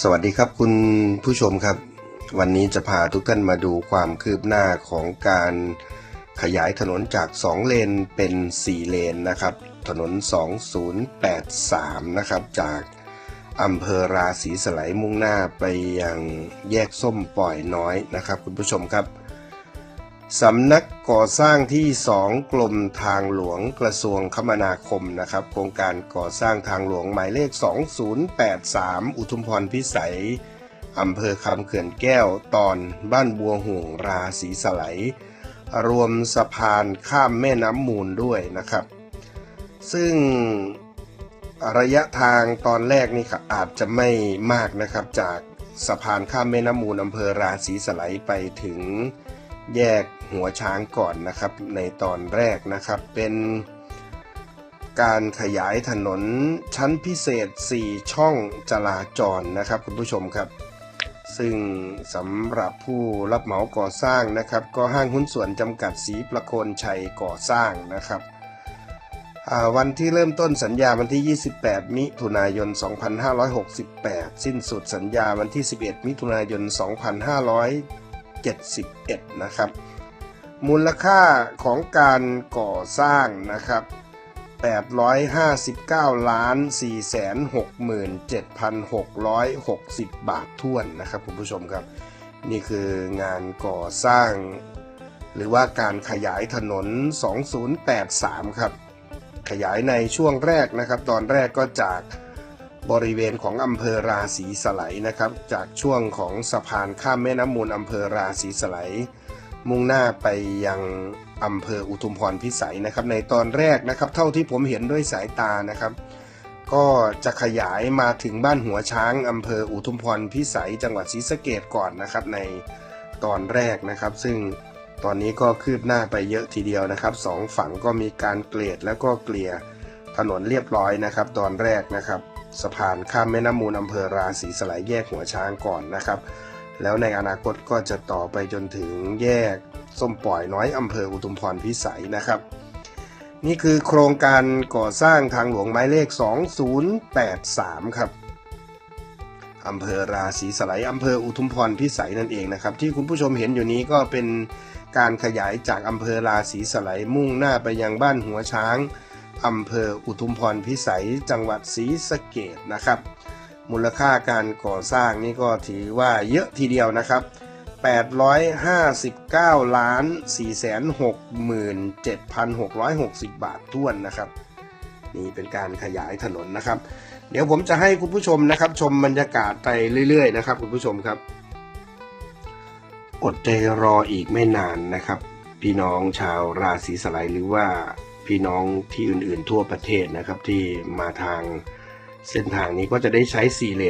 สวัสดีครับคุณผู้ชมครับ วันนี้จะพาทุกท่านมาดูความคืบหน้าของการขยายถนนจาก 2 เลนเป็น 4 เลนนะครับ ถนน 2083 นะครับจากอำเภอราศีสไลยมุ่งหน้าไปยังแยกส้มปล่อยน้อยนะครับ คุณผู้ชมครับ สำนักก่อสร้างที่ 2 กรมทางหลวงกระทรวงคมนาคมนะครับ โครงการก่อสร้างทางหลวงหมายเลข 2083 อุทุมพรพิสัยอำเภอคำเขื่อนแก้วตอนบ้านบัวห่วงราศีสไลรวมสะพานข้ามแม่น้ำมูลด้วยนะครับ ซึ่งระยะทางตอนแรกนี่ครับอาจจะไม่มากนะครับ จากสะพานข้ามแม่น้ำมูลอำเภอราศีสไลไปถึง แยกหัวช้างก่อนนะครับในตอนแรกนะครับเป็นการขยายถนนชั้นพิเศษ 4 ช่องจราจรนะครับคุณผู้ชมครับ ซึ่งสำหรับผู้รับเหมาก่อสร้างนะครับ ก็ห้างหุ้นส่วนจำกัดสีประโคนชัยก่อสร้างนะครับวันที่เริ่มต้นสัญญาวันที่ 28 มิถุนายน 2568 สิ้นสุดสัญญาวันที่ 11 มิถุนายน 2500 2571 นะครับ มูลค่าของการก่อสร้างนะครับ 859 ล้าน 467,660 บาทท้วนนะครับคุณผู้ชมครับ นี่คืองานก่อสร้าง หรือว่าการขยายถนน 2083 ครับ ขยายในช่วงแรกนะครับ ตอนแรกก็จาก บริเวณของอำเภอราศีสไลนะครับ จากช่วงของสะพานข้ามแม่น้ำมูลอำเภอราศีสไลมุ่งหน้าไปยังอำเภออุทุมพรพิสัยนะครับ ในตอนแรกนะครับ เท่าที่ผมเห็นด้วยสายตานะครับ ก็จะขยายมาถึงบ้านหัวช้างอำเภออุทุมพรพิสัย จังหวัดศรีสะเกดก่อนนะครับ ในตอนแรกนะครับ ซึ่งตอนนี้ก็คืบหน้าไปเยอะทีเดียวนะครับสองฝั่งก็มีการเกลียดแล้วก็เกลี่ยถนนเรียบร้อยนะครับ ตอนแรกนะครับ สะพานข้ามแม่น้ำมูลอำเภอราศีสไลยแยกหัวช้างก่อนนะครับ แล้วในอนาคตก็จะต่อไปจนถึงแยกส้มปล่อยน้อยอำเภออุทุมพรพิสัยนะครับ นี่คือโครงการก่อสร้างทางหลวงหมายเลข 2083 ครับอำเภอราศีสไลยอำเภออุทุมพรพิสัยนั่นเองนะครับ ที่คุณผู้ชมเห็นอยู่นี้ก็เป็นการขยายจากอำเภอราศีสไลยมุ่งหน้าไปยังบ้านหัวช้าง อำเภออุทุมพรพิสัยจังหวัดศรีสะเกดนะครับ มูลค่าการก่อสร้างนี่ก็ถือว่าเยอะทีเดียวนะครับ 859 ล้าน 467,660 บาทท้วนนะครับ นี่เป็นการขยายถนนนะครับ เดี๋ยวผมจะให้คุณผู้ชมนะครับ ชมบรรยากาศไปเรื่อยๆนะครับคุณผู้ชมครับ อดใจรออีกไม่นานนะครับ พี่น้องชาวราศีสไลหรือว่า พี่น้องที่อื่นๆทั่วประเทศนะครับที่มาทางเส้นทางนี้ก็จะได้ใช้สี่เล